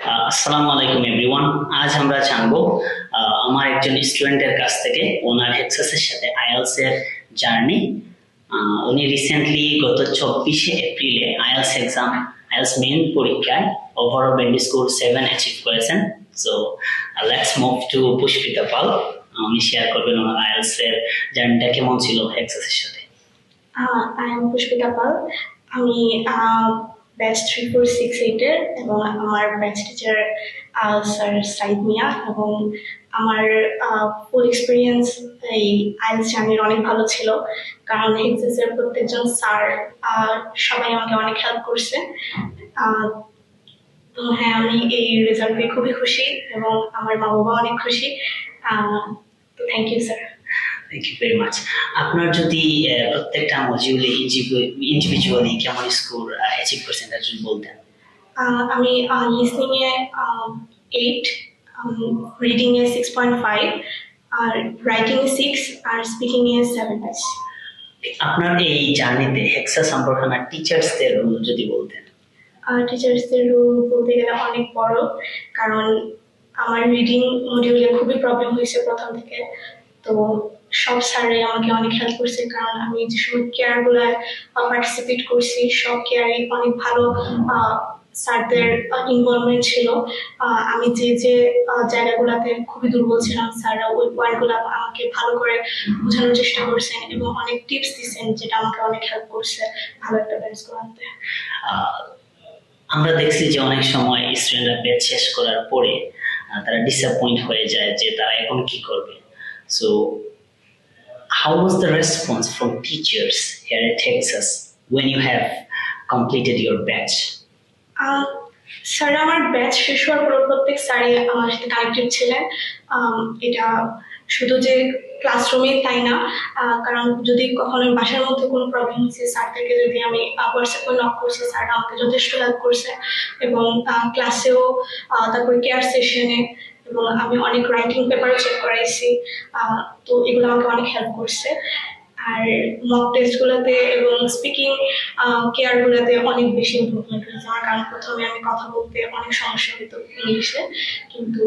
আসসালামু আলাইকুম এভরিওয়ান আজ আমরা জানব আমার একজন স্টুডেন্টের কাছ থেকে, ওনার হেক্সাসের সাথে আইএলস এর জার্নি। উনি রিসেন্টলি গত চব্বিশে এপ্রিলে আইএলস এক্সাম আইএলস মেইন পরীক্ষায় overall band score seven achieve করেছেন। So let's move to Pushpita Pal. উনি শেয়ার করবেন ওনার আইএলস এর জার্নিটা, কেমন ছিল হেক্সাসের সাথে? I am Pushpita Pal. আমি ব্যাচ থ্রি ফোর সিক্স এইটের এবং আমার batch teacher sir Saeed Mia এবং আমার ফুল এক্সপিরিয়েন্স এই আইএলস জার্নির অনেক ভালো ছিল। কারণ হেক্সেসের প্রত্যেকজন স্যার সবাই আমাকে অনেক হেল্প করছে। তো হ্যাঁ আমি এই রেজাল্ট খুবই খুশি এবং আমার মা বাবা অনেক খুশি। তো thank you sir thank you very much আপনার যদি প্রত্যেকটা মজিউলে ইন্ডিভিজুয়ালি কেমন স্কোর অ্যাচিভ করছেন তা যদি বলতেন। আমি লিসনিং এ এইট রিডিং এ সিক্স পয়েন্ট ফাইভ আর রাইটিং এ সিক্স আর স্পিকিং এ সেভেন পাইছি আপনার এই জার্নিতে হেক্সা সম্পর্কে আমার টিচার্সদের রোল যদি বলতেন। আর টিচার্সদের রোল বলতে গেলে অনেক বড় কারণ আমার রিডিং মডিউলে খুবই প্রবলেম হয়েছে প্রথম থেকে। তো সব স্যাররাই আমাকে অনেক হেল্প করছে, কারণ আমি যে সময় কেয়ারগুলো পার্টিসিপেট করছি, সব কেয়ারে অনেক ভালো স্যারদের ইনভলভমেন্ট ছিল। আমি যে যে জায়গাগুলোতে খুবই দুর্বল ছিলাম, স্যাররা ওই পয়েন্টগুলো আমাকে ভালো করে বোঝানোর চেষ্টা করছেন এবং অনেক টিপস দিচ্ছেন যেটা আমাকে অনেক হেল্প করছে ভালো একটা ব্যালেন্স করাতে। আমরা দেখছি যে অনেক সময় স্টুডেন্টরা ব্যাচ শেষ করার পরে তারা ডিসঅ্যাপয়েন্ট হয়ে যায় যে তারা এখন কি করবে। So how was the response from teachers here at Hexas when you have completed your batch ah, sir আমার ব্যাচ শেষ হওয়ার পর প্রত্যেক স্যারই আমার সাথে কানেক্টেড ছিলেন আম, এটা শুধু যে ক্লাসরুমে তাই না আহ, কারণ যদি কখনো বাসার মধ্যে কোনো প্রবলেম হয়েছে স্যারদেরকে যদি আমি হোয়াটসঅ্যাপে নক করছি স্যার আমাকে যথেষ্ট হেল্প করছে এবং ক্লাসেও তারপরে কেয়ার সেশনে এবং আমি অনেক রাইটিং পেপারও চেক করাইছি। তো এগুলো আমাকে অনেক হেল্প করছে। আর মক টেস্টগুলোতে এবং স্পিকিং কেয়ারগুলোতে অনেক বেশি ইম্প্রুভমেন্ট হয়েছে। আমার কারণ প্রথমে আমি কথা বলতে অনেক সমস্যা হতো ইংলিশে কিন্তু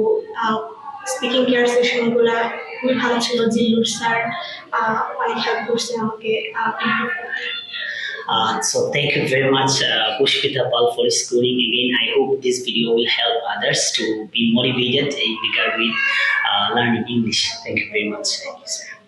স্পিকিং কেয়ার সেশনগুলো খুবই ভালো ছিল। জিল্লুর স্যার অনেক হেল্প করছে আমাকে ইমপ্রুভ করতে। Uh, so thank you very much, uh, Pushpita Pal, for scoring again. I hope this video will help others to be motivated in regard with uh, learning English. Thank you very much. Thank you, sir.